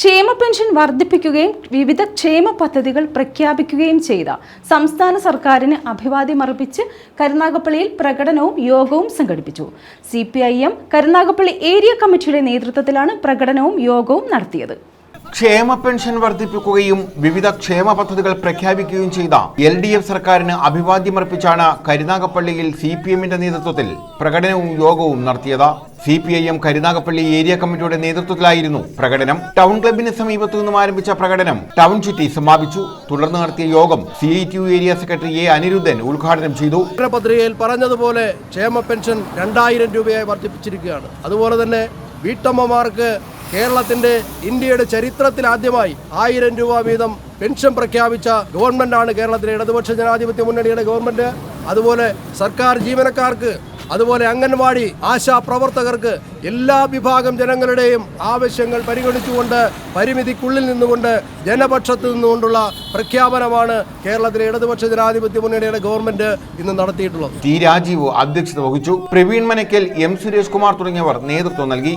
ക്ഷേമ പെൻഷൻ വർദ്ധിപ്പിക്കുകയും വിവിധ ക്ഷേമ പദ്ധതികൾ പ്രഖ്യാപിക്കുകയും ചെയ്ത സംസ്ഥാന സർക്കാരിന് അഭിവാദ്യമർപ്പിച്ച് കരുനാഗപ്പള്ളിയിൽ പ്രകടനവും യോഗവും സംഘടിപ്പിച്ചു. C P I M Karunagappally area കമ്മിറ്റിയുടെ നേതൃത്വത്തിലാണ് പ്രകടനവും യോഗവും നടത്തിയത്. ക്ഷേമ പെൻഷൻ വർദ്ധിപ്പിക്കുകയും വിവിധ ക്ഷേമ പദ്ധതികൾ പ്രഖ്യാപിക്കുകയും ചെയ്ത എൽ ഡി എഫ് സർക്കാരിന് അഭിവാദ്യമർപ്പിച്ചാണ് കരുനാഗപ്പള്ളിയിൽ സി പി എമ്മിന്റെ നേതൃത്വത്തിൽ പ്രകടനവും യോഗവും നടത്തിയത്. C P I M Karunagappally area കമ്മിറ്റിയുടെ നേതൃത്വത്തിലായിരുന്നു പ്രകടനം. ടൗൺ ക്ലബിന് സമീപത്തു നിന്നും ആരംഭിച്ച പ്രകടനം ടൗൺ ചുറ്റി സമാപിച്ചു. തുടർന്ന് നടത്തിയ യോഗം C I T U area secretary A Anirudhan ഉദ്ഘാടനം ചെയ്തു. പത്രികയിൽ പറഞ്ഞതുപോലെ ക്ഷേമ പെൻഷൻ രണ്ടായിരം രൂപയായി വർദ്ധിപ്പിച്ചിരിക്കുകയാണ്. അതുപോലെ തന്നെ വീട്ടമ്മമാർക്ക് കേരളത്തിന്റെ ഇന്ത്യയുടെ ചരിത്രത്തിൽ ആദ്യമായി ആയിരം രൂപ വീതം പെൻഷൻ പ്രഖ്യാപിച്ച ഗവൺമെന്റാണ് കേരളത്തിലെ ഇടതുപക്ഷ ജനാധിപത്യ മുന്നണിയുടെ ഗവൺമെന്റ്. അതുപോലെ സർക്കാർ ജീവനക്കാർക്ക് അതുപോലെ അംഗൻവാടി ആശാ പ്രവർത്തകർക്ക് എല്ലാ വിഭാഗം ജനങ്ങളുടെയും ആവശ്യങ്ങൾ പരിഗണിച്ചുകൊണ്ട് പരിമിതിക്കുള്ളിൽ നിന്നുകൊണ്ട് ജനപക്ഷത്ത് നിന്നുകൊണ്ടുള്ള പ്രഖ്യാപനമാണ് കേരളത്തിലെ ഇടതുപക്ഷ ജനാധിപത്യ മുന്നണിയുടെ ഗവൺമെന്റ് ഇന്ന് നടത്തിയിട്ടുള്ളത്. ടി രാജീവ് അധ്യക്ഷത വഹിച്ചു. പ്രവീൺ മനക്കൽ എം സുരേഷ് കുമാർ തുടങ്ങിയവർ നേതൃത്വം നൽകി.